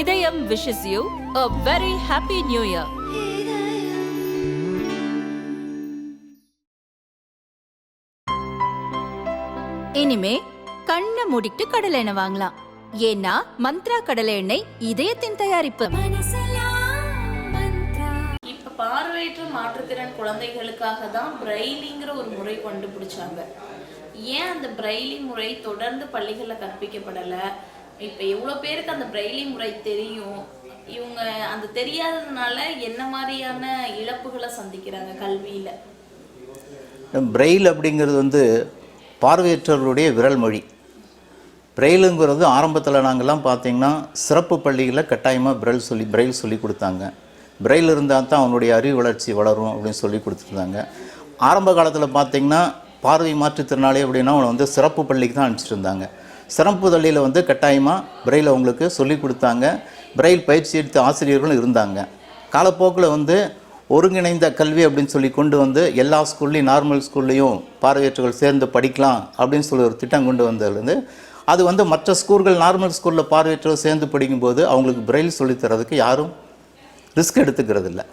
இதயம் wishes you a very happy new year. இனிமே கண்ணை மூடிட்டு கடலை எண்ணெய் வாங்கலாம். ஏன்னா மந்த்ரா கடலை எண்ணெய் இதயத்தின் தயாரிப்பு. இப்ப பார்வையற்ற மாற்றுத்திறன் குழந்தைகளுக்காக தான் பிரெய்லிங்கிற ஒரு முறை கண்டுபிடிச்சாங்க. ஏன் அந்த பிரெய்லி முறை தொடர்ந்து பள்ளிகள்ல கற்பிக்கப்படல? இப்போ எவ்வளோ பேருக்கு அந்த பிரெய்லி முறை தெரியும்? இவங்க அந்த தெரியாததுனால என்ன மாதிரியான இழப்புகளை சந்திக்கிறாங்க கல்வியில்? பிரெயில் அப்படிங்கிறது வந்து பார்வையற்றவர்களுடைய விரல் மொழி. பிரெயிலுங்கிறது ஆரம்பத்தில் நாங்கள்லாம் பார்த்தீங்கன்னா சிறப்பு பள்ளிகளில் கட்டாயமாக பிரெயில் சொல்லி பிரெயில் சொல்லி கொடுத்தாங்க. பிரெயில் இருந்தால் தான் அவனுடைய அறிவு வளர்ச்சி வளரும் அப்படின்னு சொல்லி கொடுத்துருந்தாங்க. ஆரம்ப காலத்தில் பார்த்தீங்கன்னா பார்வை மாற்றுத்திறனாளி அப்படின்னா அவனை வந்து சிறப்பு பள்ளிக்கு தான் அனுப்பிச்சிட்டு இருந்தாங்க. சிறப்பு வந்து கட்டாயமாக பிரெயில் அவங்களுக்கு சொல்லிக் கொடுத்தாங்க. பிரெயில் பயிற்சி எடுத்த ஆசிரியர்களும் இருந்தாங்க. காலப்போக்கில் வந்து ஒருங்கிணைந்த கல்வி அப்படின்னு சொல்லி கொண்டு வந்து எல்லா ஸ்கூல்லையும் நார்மல் ஸ்கூல்லையும் பார்வையற்றவர்கள் சேர்ந்து படிக்கலாம் அப்படின்னு சொல்லி ஒரு திட்டம் கொண்டு வந்ததுலேருந்து அது வந்து மற்ற ஸ்கூல்கள் நார்மல் ஸ்கூலில் பார்வையற்றவர் சேர்ந்து படிக்கும்போது அவங்களுக்கு பிரெயில் சொல்லித்தரதுக்கு யாரும் ரிஸ்க் எடுத்துக்கிறது இல்லை.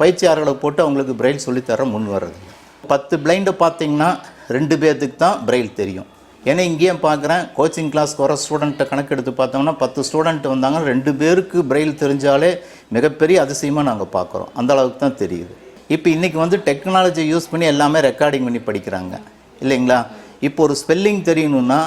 பயிற்சியாளர்களை போட்டு அவங்களுக்கு பிரெயில் சொல்லித்தர முன் வர்றது பத்து பிளைண்டை பார்த்தீங்கன்னா ரெண்டு பேர்த்துக்கு தான் பிரெயில் தெரியும். ஏன்னா இங்கேயும் பார்க்குறேன் கோச்சிங் கிளாஸ்க்கு வர ஸ்டூடெண்ட்டை கணக்கெடுத்து பார்த்தோம்னா பத்து ஸ்டூடெண்ட் வந்தாங்க. ரெண்டு பேருக்கு பிரெயில் தெரிஞ்சாலே மிகப்பெரிய அதிசயமாக நாங்கள் பார்க்குறோம். அந்த அளவுக்கு தான் தெரியுது. இப்போ இன்றைக்கி வந்து டெக்னாலஜி யூஸ் பண்ணி எல்லாமே ரெக்கார்டிங் பண்ணி படிக்கிறாங்க. இல்லைங்களா? இப்போ ஒரு ஸ்பெல்லிங் தெரியணும்னா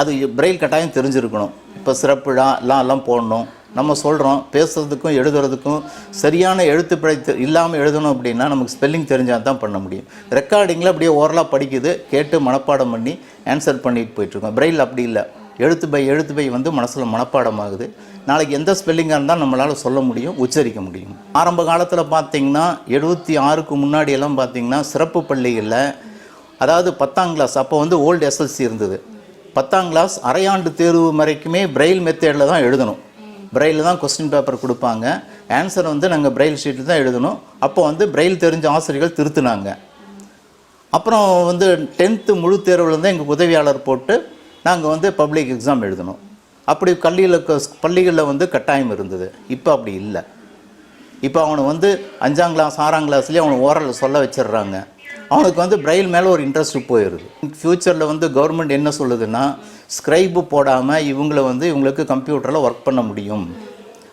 அது பிரெயில் கட்டாயம் தெரிஞ்சிருக்கணும். இப்போ சிறப்புழா எல்லாம் எல்லாம் போடணும். நம்ம சொல்கிறோம் பேசுகிறதுக்கும் எழுதுறதுக்கும் சரியான எழுத்துப்பிழை இல்லாமல் எழுதணும் அப்படின்னா நமக்கு ஸ்பெல்லிங் தெரிஞ்சால் தான் பண்ண முடியும். ரெக்கார்டிங்கில் அப்படியே ஓரலாக படிக்குது கேட்டு மனப்பாடம் பண்ணி ஆன்சர் பண்ணிட்டு போயிட்டுருக்கோம். பிரெயில் அப்படி இல்லை. எழுத்து பை எழுத்து பை வந்து மனசில் மனப்பாடம் ஆகுது நாளைக்கு எந்த ஸ்பெல்லிங்காக இருந்தால் நம்மளால் சொல்ல முடியும் உச்சரிக்க முடியும். ஆரம்ப காலத்தில் பார்த்தீங்கன்னா எழுபத்தி ஆறுக்கு முன்னாடி எல்லாம் பார்த்தீங்கன்னா சிறப்பு பள்ளிகளில் அதாவது பத்தாம் கிளாஸ் அப்போ வந்து ஓல்டு எஸ்எல்சி இருந்தது. பத்தாம் கிளாஸ் அரையாண்டு தேர்வு வரைக்குமே பிரெயில் மெத்தேடில் தான் எழுதணும். பிரெயில் தான் கொஸ்டின் பேப்பர் கொடுப்பாங்க. ஆன்சர் வந்து நாங்கள் பிரெயில் ஷீட்டில் தான் எழுதணும். அப்போ வந்து பிரெயில் தெரிஞ்ச ஆசிரியர்கள் திருத்தினாங்க. அப்புறம் வந்து டென்த்து முழு தேர்வில் தான் எங்கள் உதவியாளர் போட்டு நாங்கள் வந்து பப்ளிக் எக்ஸாம் எழுதணும். அப்படி கல்வியில் பள்ளிகளில் வந்து கட்டாயம் இருந்தது. இப்போ அப்படி இல்லை. இப்போ அவனை வந்து அஞ்சாம் கிளாஸ் ஆறாம் கிளாஸ்லேயே அவனை ஓரலில் சொல்ல வச்சிடுறாங்க. அவனுக்கு வந்து பிரெயில் மேலே ஒரு இன்ட்ரெஸ்ட் போயிடுது ஃப்யூச்சரில் வந்து கவர்மெண்ட் என்ன சொல்லுதுன்னா ஸ்க்ரைபு போடாமல் இவங்களை வந்து இவங்களுக்கு கம்ப்யூட்டரில் ஒர்க் பண்ண முடியும்.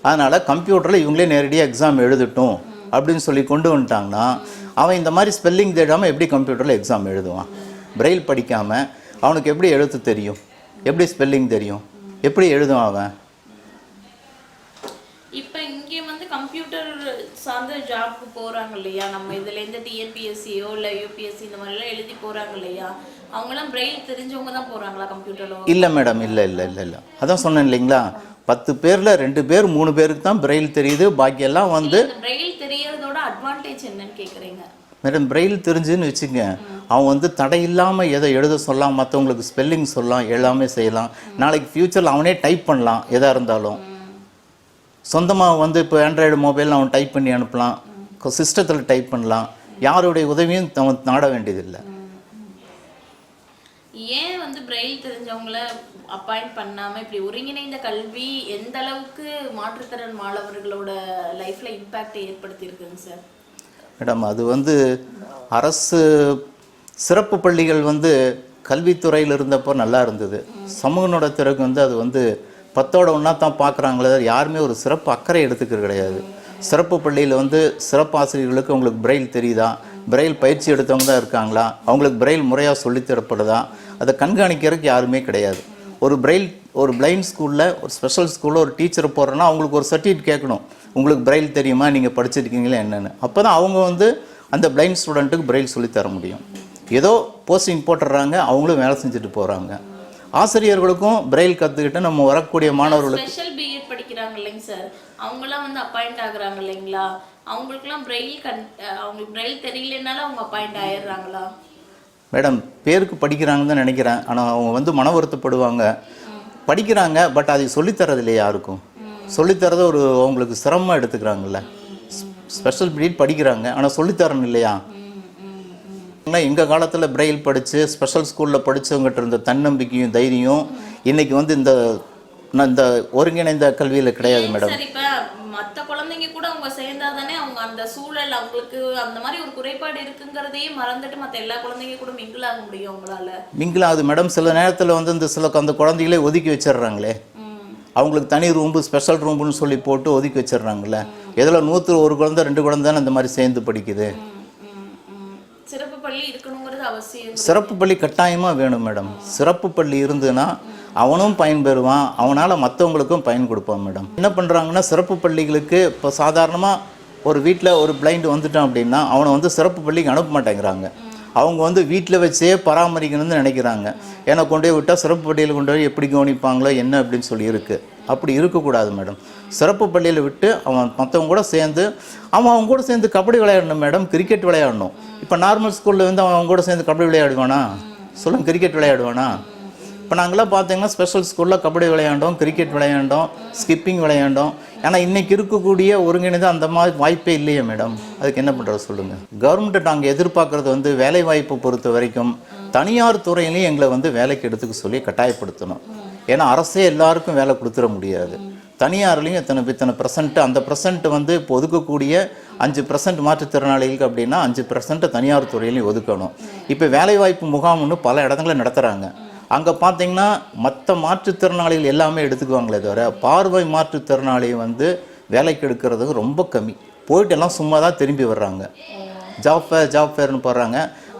அதனால் கம்ப்யூட்டரில் இவங்களே நேரடியாக எக்ஸாம் எழுதட்டும் அப்படின்னு சொல்லி கொண்டு வந்துட்டாங்கன்னா அவன் இந்த மாதிரி ஸ்பெல்லிங் தேடாமல் எப்படி கம்ப்யூட்டரில் எக்ஸாம் எழுதுவான்? பிரெயில் படிக்காமல் அவனுக்கு எப்படி எழுத்து தெரியும்? எப்படி ஸ்பெல்லிங் தெரியும்? எப்படி எழுதுவான் அவன் இப்ப இங்க வந்து கம்ப்யூட்டர் சார்ந்த ஜாப்க்கு போறாங்க இல்லையா? நம்ம இதுல இருந்து டிஎன்பிஎஸ்சியோ இல்ல யூபிஎஸ்சி இந்த மாதிரி எல்லாம் எழுதி போறாங்க இல்லையா? அவங்க எல்லாம் பிரெயில் தெரிஞ்சவங்க தான் போறாங்களா கம்ப்யூட்டர்ல இல்லை மேடம் இல்லை இல்லை இல்லை இல்லை. அதான் சொன்னேன் இல்லைங்களா? பத்து பேரில் ரெண்டு பேர் மூணு பேருக்கு தான் பிரெயில் தெரியுது. பாக்கியெல்லாம் வந்து பிரெயில் தெரியறதோட அட்வான்டேஜ் என்னன்னு கேக்குறீங்க. மேடம் பிரெயில் தெரிஞ்சுன்னு வச்சுங்க அவன் வந்து தடை இல்லாமல் எதை எழுத சொல்லலாம் மற்றவங்களுக்கு ஸ்பெல்லிங் சொல்லலாம் எல்லாமே செய்யலாம். நாளைக்கு ஃப்யூச்சரில் அவனே டைப் பண்ணலாம் எதாக இருந்தாலும். சொந்தமாக வந்து இப்போ ஆண்ட்ராய்டு மொபைல் அவன் டைப் பண்ணி அனுப்பலாம். சிஸ்டத்தில் டைப் பண்ணலாம். யாருடைய உதவியும் அவன் நாட வேண்டியதில்லை. ஏன் வந்து பிரெயில் தெரிஞ்சவங்கள அப்பாயிண்ட் பண்ணாம இப்படி ஒருங்கிணைந்த கல்வி எந்த அளவுக்கு மாற்றுத்திறன் மாணவர்களோட லைஃப்ல இம்பாக்ட் ஏற்படுத்தி இருக்குங்க சார்? மேடம் அது வந்து அரசு சிறப்பு பள்ளிகள் வந்து கல்வித்துறையில் இருந்தப்போ நல்லா இருந்தது. சமூக நலத்துறைக்கு வந்து அது வந்து பத்தோட ஒன்றா தான் பார்க்குறாங்களே யாருமே ஒரு சிறப்பு அக்கறை எடுத்துக்கிறது கிடையாது. சிறப்பு பள்ளியில் வந்து சிறப்பு ஆசிரியர்களுக்கு உங்களுக்கு பிரெயில் தெரியுதா? பிரெயில் பயிற்சி எடுத்தவங்க தான் இருக்காங்களா? அவங்களுக்கு பிரெயில் முறையாக சொல்லித் தரப்படுதா? அதை கண்காணிக்கிறதுக்கு யாருமே கிடையாது. ஒரு பிரெயில் ஒரு பிளைண்ட் ஸ்கூலில் ஒரு ஸ்பெஷல் ஸ்கூலில் ஒரு டீச்சர் போடுறோன்னா அவங்களுக்கு ஒரு சர்டிஃபிகேட் கேட்கணும். உங்களுக்கு பிரெயில் தெரியுமா? நீங்கள் படிச்சிருக்கீங்களா என்னென்னு. அப்போ தான் அவங்க வந்து அந்த பிளைண்ட் ஸ்டூடெண்ட்டுக்கு பிரெயில் சொல்லித் தர முடியும். ஏதோ போஸ்டிங் போட்டுடுறாங்க அவங்களும் வேலை செஞ்சுட்டு போகிறாங்க ஆசிரியர்களுக்கும் பிரெயில் கற்றுக்கிட்டு நம்ம வரக்கூடிய மாணவர்களுக்கு ஸ்பெஷல் பிஎட் படிக்கிறாங்க இல்லைங்க சார் அவங்களாம் வந்து அப்பாயிண்ட் ஆகுறாங்க இல்லைங்களா? அவங்களுக்குலாம் பிரெயில் கண் அவங்களுக்கு பிரெயில் தெரியலனாலும் அவங்க அப்பாயிண்ட் ஆயிடுறாங்களா? மேடம் பேருக்கு படிக்கிறாங்கன்னு தான் நினைக்கிறேன். ஆனால் அவங்க வந்து மன வருத்தப்படுவாங்க. படிக்கிறாங்க பட் அதை சொல்லித்தரது இல்லையா யாருக்கும்? சொல்லித்தரது ஒரு அவங்களுக்கு சிரமமாக எடுத்துக்கிறாங்கல்ல. ஸ்பெஷல் பீரியட் படிக்கிறாங்க ஆனால் சொல்லித்தரணும் இல்லையா? எங்கள் காலத்தில் பிரெயில் படித்து ஸ்பெஷல் ஸ்கூலில் படித்தவங்ககிட்ட இருந்த தன்னம்பிக்கையும் தைரியம் இன்றைக்கி வந்து இந்த இந்த ஒருங்கிணைந்த கல்வியில் கிடையாது மேடம். மத்த குழந்தைங்க கூட அவங்க சேர்ந்தாதானே அவங்க அந்த சூழல் அவங்களுக்கு அந்த மாதிரி ஒரு குறைபாடு இருக்குங்கிறதையே மறந்துட்டு மத்த எல்லா குழந்தைங்க கூட மிங்கிள் ஆக முடியும் அவங்களால மிங்கில் ஆகுது மேடம். சில நேரத்தில் வந்து இந்த சில அந்த குழந்தைகளே ஒதுக்கி வச்சிடுறாங்களே. அவங்களுக்கு தனி ரூம்பு ஸ்பெஷல் ரூம்புன்னு சொல்லி போட்டு ஒதுக்கி வச்சிடுறாங்களே இதில் நூற்று ஒரு குழந்தை ரெண்டு குழந்தைன்னு இந்த மாதிரி சேர்ந்து படிக்குது. சிறப்பு பள்ளி இருக்கணுங்கிறது அவசியம். சிறப்பு பள்ளி கட்டாயமாக வேணும் மேடம். சிறப்பு பள்ளி இருந்துன்னா அவனும் பயன்பெறுவான். அவனால் மற்றவங்களுக்கும் பயன் கொடுப்பான் மேடம். என்ன பண்ணுறாங்கன்னா சிறப்பு பள்ளிகளுக்கு இப்போ சாதாரணமாக ஒரு வீட்டில் ஒரு பிளைண்ட் வந்துட்டான் அப்படின்னா அவனை வந்து சிறப்பு பள்ளிக்கு அனுப்ப மாட்டேங்கிறாங்க. அவங்க வந்து வீட்டில் வச்சே பராமரிக்கணும்னு நினைக்கிறாங்க. ஏன்னா கொண்டு போய் விட்டால் சிறப்பு பள்ளியில் கொண்டு போய் எப்படி கவனிப்பாங்களோ என்ன அப்படின்னு சொல்லி இருக்குது அப்படி இருக்கக்கூடாது மேடம். சிறப்பு பள்ளியில் விட்டு அவன் மற்றவங்க கூட சேர்ந்து அவன் அவங்க கூட சேர்ந்து கபடி விளையாடணும் மேடம் கிரிக்கெட் விளையாடணும். இப்போ நார்மல் ஸ்கூலில் வந்து அவன் அவங்க கூட சேர்ந்து கபடி விளையாடுவானா? சொல்லுங்கள் கிரிக்கெட் விளையாடுவானா? இப்போ நாங்களாம் பார்த்தீங்கன்னா ஸ்பெஷல் ஸ்கூலில் கபடி விளையாண்டோம் கிரிக்கெட் விளையாண்டோம் ஸ்கிப்பிங் விளையாண்டோம். ஏன்னா இன்றைக்கி இருக்கக்கூடிய ஒருங்கிணைந்து அந்த மாதிரி வாய்ப்பே இல்லையே மேடம் அதுக்கு என்ன பண்ணுறது சொல்லுங்கள் கவர்மெண்ட்டை நாங்கள் எதிர்பார்க்குறது வந்து வேலை வாய்ப்பை பொறுத்த வரைக்கும் தனியார் துறையிலையும் எங்களை வந்து வேலைக்கு எடுத்துக்க சொல்லி கட்டாயப்படுத்தணும். ஏன்னா அரசே எல்லாருக்கும் வேலை கொடுத்துட முடியாது. தனியார்லேயும் இத்தனை இத்தனை பர்சன்ட்டு அந்த பர்சன்ட் வந்து இப்போ ஒதுக்கக்கூடிய அஞ்சு பர்சன்ட் மாற்றுத்திறனாளிகளுக்கு அப்படின்னா அஞ்சு பர்சன்ட் தனியார் துறையிலையும் ஒதுக்கணும். இப்போ வேலைவாய்ப்பு முகாம்னு பல இடங்களில் நடத்துகிறாங்க அங்கே பார்த்தீங்கன்னா மற்ற மாற்றுத்திறனாளிகள் எல்லாமே எடுத்துக்குவாங்களே தவிர பார்வை மாற்றுத்திறனாளி வந்து வேலைக்கு எடுக்கிறது ரொம்ப கம்மி. போயிட்டு எல்லாம் சும்மா தான் திரும்பி வர்றாங்க. ஜாப் ஃபேர் ஜாப் ஃபேர்னு போடுறாங்க.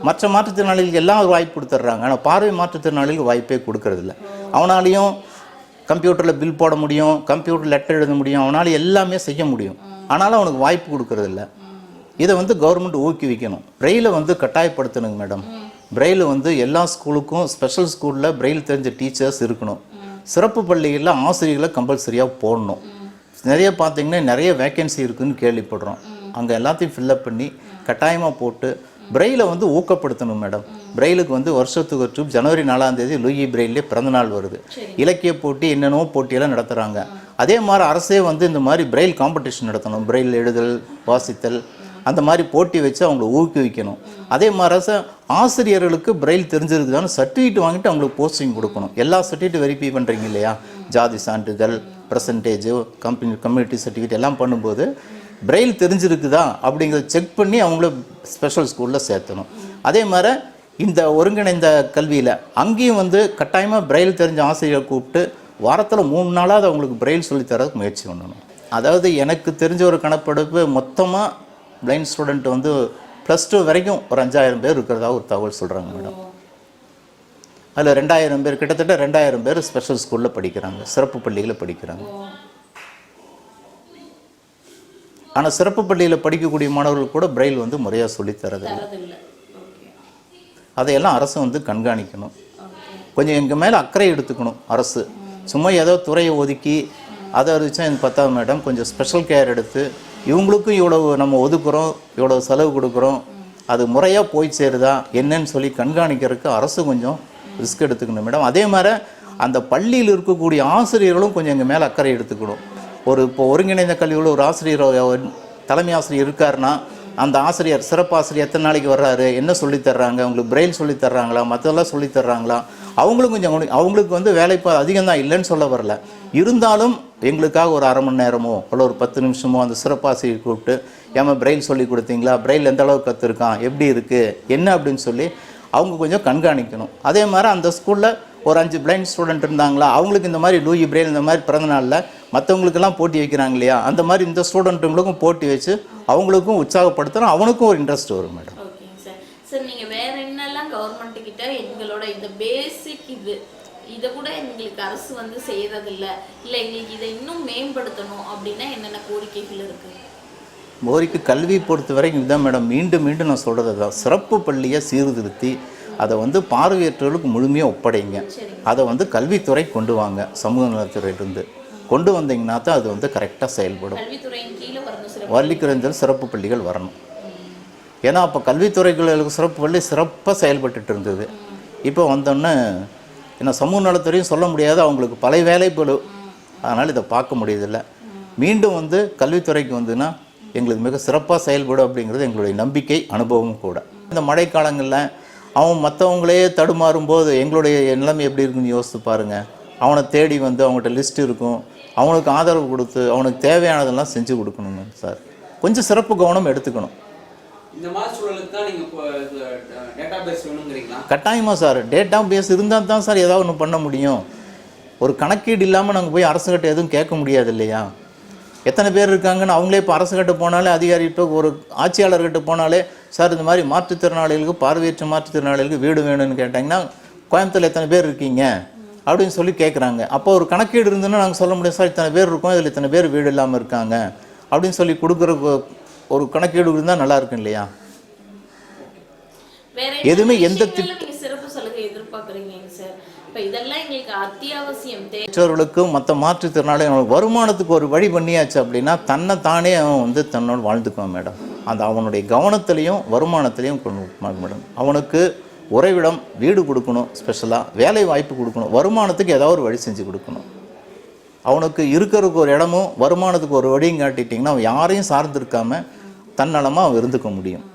மற்ற மாற்றுத்திறனாளிகளுக்கு எல்லாம் ஒரு வாய்ப்பு கொடுத்துட்றாங்க. ஆனால் பார்வை மாற்றுத்திறனாளிகளுக்கு வாய்ப்பே கொடுக்கறதில்ல. அவனாலையும் கம்ப்யூட்டரில் பில் போட முடியும் கம்ப்யூட்டர் லெட்டர் எழுத முடியும் அவனால் எல்லாமே செய்ய முடியும். ஆனாலும் அவனுக்கு வாய்ப்பு கொடுக்கறதில்ல. இதை வந்து கவர்மெண்ட் ஊக்குவிக்கணும். பிரெயிலை வந்து கட்டாயப்படுத்தணுங்க மேடம் பிரெயில் வந்து எல்லா ஸ்கூலுக்கும் ஸ்பெஷல் ஸ்கூலில் பிரெயில் தெரிஞ்ச டீச்சர்ஸ் இருக்கணும். சிறப்பு பள்ளிகளில் ஆசிரியர்களை கம்பல்சரியாக போடணும். நிறைய பார்த்தீங்கன்னா நிறைய வேக்கன்சி இருக்குன்னு கேள்விப்படுறோம். அங்கே எல்லாத்தையும் ஃபில்லப் பண்ணி கட்டாயமாக போட்டு பிரெயிலை வந்து ஊக்கப்படுத்தணும் மேடம் பிரெயிலுக்கு வந்து வருஷத்துக்கு ஒரு ஜனவரி நாலாம் தேதி லூயி பிரெயிலே பிறந்தநாள் வருது. இலக்கிய போட்டி என்னென்னவோ போட்டியெல்லாம் நடத்துகிறாங்க அதே மாதிரி அரசே வந்து இந்த மாதிரி பிரெயில் காம்படிஷன் நடத்தணும். பிரெயில் எழுதல் வாசித்தல் அந்த மாதிரி போட்டி வச்சு அவங்கள ஊக்குவிக்கணும். அதே மாதிரி அரசு ஆசிரியர்களுக்கு பிரெயில் தெரிஞ்சிருக்குதான்னு சர்டிஃபிகேட் வாங்கிட்டு அவங்களுக்கு போஸ்டிங் கொடுக்கணும். எல்லா சர்டிஃபிகேட் வெரிஃபை பண்ணுறீங்க இல்லையா? ஜாதி சான்றிதழ் பர்சன்டேஜ் கம்பெனி கம்யூனிட்டி சர்டிஃபிகேட் எல்லாம் பண்ணும்போது பிரெயில் தெரிஞ்சிருக்குதா அப்படிங்கிறத செக் பண்ணி அவங்கள ஸ்பெஷல் ஸ்கூலில் சேர்த்தணும். அதே மாதிரி இந்த ஒருங்கிணைந்த கல்வியில் அங்கேயும் வந்து கட்டாயமாக பிரெயில் தெரிஞ்ச ஆசிரியரை கூப்பிட்டு வாரத்தில் மூணு நாளாவது அவங்களுக்கு பிரெயில் சொல்லித்தரதுக்கு முயற்சி பண்ணணும். அதாவது எனக்கு தெரிஞ்ச ஒரு கணக்கெடுப்பு மொத்தமாக பிளைண்ட் ஸ்டூடெண்ட் வந்து ப்ளஸ் டூ வரைக்கும் ஒரு அஞ்சாயிரம் பேர் இருக்கிறதா ஒரு தகவல் சொல்கிறாங்க மேடம் அதில் ரெண்டாயிரம் பேர் கிட்டத்தட்ட ரெண்டாயிரம் பேர் ஸ்பெஷல் ஸ்கூலில் படிக்கிறாங்க. சிறப்பு பள்ளிகளில் படிக்கிறாங்க. ஆனால் சிறப்பு பள்ளியில் படிக்கக்கூடிய மாணவர்கள் கூட பிரெயில் வந்து முறையாக சொல்லித் தரதில்லை. தரதில்ல. ஓகே. அதையெல்லாம் அரசு வந்து கண்காணிக்கணும். கொஞ்சம் எங்கள் மேலே அக்கறை எடுத்துக்கணும் அரசு. சும்மா ஏதோ துறையை ஒதுக்கி அதை வச்சா எனக்கு பத்தாது மேடம் கொஞ்சம் ஸ்பெஷல் கேர் எடுத்து இவங்களுக்கும் இவ்வளவு நம்ம ஒதுக்குறோம் இவ்வளவு செலவு கொடுக்குறோம். அது முறையாக போய் சேருதா? என்னன்னு சொல்லி கண்காணிக்கிறதுக்கு அரசு கொஞ்சம் ரிஸ்க் எடுத்துக்கணும் மேடம் அதே மாதிரி அந்த பள்ளியில் இருக்கக்கூடிய ஆசிரியர்களும் கொஞ்சம் எங்கள் மேலே அக்கறை எடுத்துக்கணும். ஒரு இப்போ ஒருங்கிணைந்த கல்வியில் ஒரு ஆசிரியர் தலைமை ஆசிரியர் இருக்காருன்னா அந்த ஆசிரியர் சிறப்பாசிரியர் எத்தனை நாளைக்கு வர்றாரு? என்ன சொல்லித் தர்றாங்க? பிரெயில் சொல்லித் தர்றாங்களா? மற்றதெல்லாம் சொல்லித்தர்றாங்களா அவங்களும் கொஞ்சம் அவங்களுக்கு வந்து வேலைப்பா அதிகம் தான் இல்லைன்னு சொல்ல வரல. இருந்தாலும் எங்களுக்காக ஒரு அரை மணி நேரமோ இல்லை ஒரு பத்து நிமிஷமோ அந்த சிறப்பாசியை கூப்பிட்டு ஏமா பிரெயில் சொல்லி கொடுத்தீங்களா? பிரெயில் எந்த அளவுக்கு கற்றுருக்கான் எப்படி இருக்குது என்ன? அப்படின்னு சொல்லி அவங்க கொஞ்சம் கண்காணிக்கணும். அதே மாதிரி அந்த ஸ்கூலில் ஒரு அஞ்சு பிளைண்ட் ஸ்டூடெண்ட் இருந்தாங்களா அவங்களுக்கு இந்த மாதிரி லூயி பிரெயில் இந்த மாதிரி பிறந்த நாளில் மற்றவங்களுக்கெல்லாம் போட்டி வைக்கிறாங்க இல்லையா? அந்த மாதிரி இந்த ஸ்டூடெண்ட்டுங்களுக்கும் போட்டி வச்சு அவங்களுக்கும் உற்சாகப்படுத்தணும். அவனுக்கும் ஒரு இன்ட்ரெஸ்ட் வரும் மேடம். ஓகேங்க சார் சார் நீங்க என்னெல்லாம் கவர்மெண்ட் கிட்ட எங்களோட இந்த பேசிக் இது இதை கூட எங்களுக்கு அரசு வந்து செய்யறதில்ல. இல்ல எங்களுக்கு இதை இன்னும் மேம்படுத்தணும் அப்படின்னா என்னென்ன கோரிக்கைகள் இருக்கு? மோரிக்கு கல்வி பொறுத்த வரைக்கும் இதுதான் மேடம். மீண்டும் மீண்டும் நான் சொல்கிறது தான் சிறப்பு பள்ளியை சீர்திருத்தி அதை வந்து பார்வையற்றவர்களுக்கு முழுமையாக ஒப்படைங்க. அதை வந்து கல்வித்துறை கொண்டு வாங்க. சமூக நலத்துறையிலிருந்து கொண்டு வந்தீங்கன்னா தான் அது வந்து கரெக்டாக செயல்படும். வரணும் சிறப்பு பள்ளிகள் வரணும். ஏன்னா அப்போ கல்வித்துறைகளுக்கு சிறப்பு பள்ளி சிறப்பாக செயல்பட்டுட்டு இருந்தது. இப்போ வந்தோன்னே ஏன்னா சமூக நலத்துறையும் சொல்ல முடியாது அவங்களுக்கு பல வேலைப்பளு அதனால் இதை பார்க்க முடியதில்லை மீண்டும் வந்து கல்வித்துறைக்கு வந்துன்னா எங்களுக்கு மிக சிறப்பாக செயல்படும் அப்படிங்கிறது எங்களுடைய நம்பிக்கை அனுபவமும் கூட. இந்த மழைக்காலங்களில் அவன் மற்றவங்களே தடுமாறும் போது எங்களுடைய நிலைமை எப்படி இருக்குன்னு யோசித்து பாருங்கள் அவனை தேடி வந்து அவங்ககிட்ட லிஸ்ட் இருக்கும். அவனுக்கு ஆதரவு கொடுத்து அவனுக்கு தேவையானதெல்லாம் செஞ்சு கொடுக்கணுங்க சார். கொஞ்சம் சிறப்பு கவனம் எடுத்துக்கணும். இந்த மாதிரி சூழலுக்கு தான் நீங்கள் டேட்டா பேஸ் வேணுங்கிறீங்களா? கட்டாயமாக சார். டேட்டா பேஸ் இருந்தால் தான் சார் ஏதாவது ஒன்று பண்ண முடியும். ஒரு கணக்கீடு இல்லாமல் நாங்கள் போய் அரசுகிட்ட எதுவும் கேட்க முடியாது இல்லையா? எத்தனை பேர் இருக்காங்கன்னு அவங்களே இப்போ அரசுகிட்ட போனாலே அதிகாரிகிட்ட ஒரு ஆட்சியாளர்கிட்ட போனாலே சார் இந்த மாதிரி மாற்றுத்திறனாளிகளுக்கு பார்வையற்ற மாற்றுத்திறனாளிகளுக்கு வீடு வேணும்னு கேட்டாங்கன்னா கோயம்புத்தூர் எத்தனை பேர் இருக்கீங்க? அப்படின்னு சொல்லி கேட்குறாங்க அப்போ ஒரு கணக்கீடு இருந்ததுன்னா நாங்கள் சொல்ல முடியும் சார் இத்தனை பேர் இருக்கோம். இதில் இத்தனை பேர் வீடு இல்லாமல் இருக்காங்க. அப்படின்னு சொல்லி கொடுக்குற ஒரு கணக்கீடு இருந்தால் நல்லா இருக்கும் இல்லையா? எதுவுமே எந்த தேவை பெற்றோர்களுக்கும் மற்ற மாற்றுத்திறனாளிகளுக்கு வருமானத்துக்கு ஒரு வழி பண்ணியாச்சு அப்படின்னா தன்னை தானே அவன் வந்து தன்னோட வாழ்ந்துக்குவான் மேடம் அந்த அவனுடைய கவனத்திலையும் வருமானத்திலையும் கொண்டு மேடம் அவனுக்கு உறைவிடம் வீடு கொடுக்கணும் ஸ்பெஷலாக வேலை வாய்ப்பு கொடுக்கணும் வருமானத்துக்கு ஏதாவது ஒரு வழி செஞ்சு கொடுக்கணும். அவனுக்கு இருக்கிறதுக்கு ஒரு இடமும் வருமானத்துக்கு ஒரு வழியும் காட்டிட்டிங்கன்னா அவன் யாரையும் சார்ந்து இருக்காம தன்னலமாக அவன் இருந்துக்க முடியும்.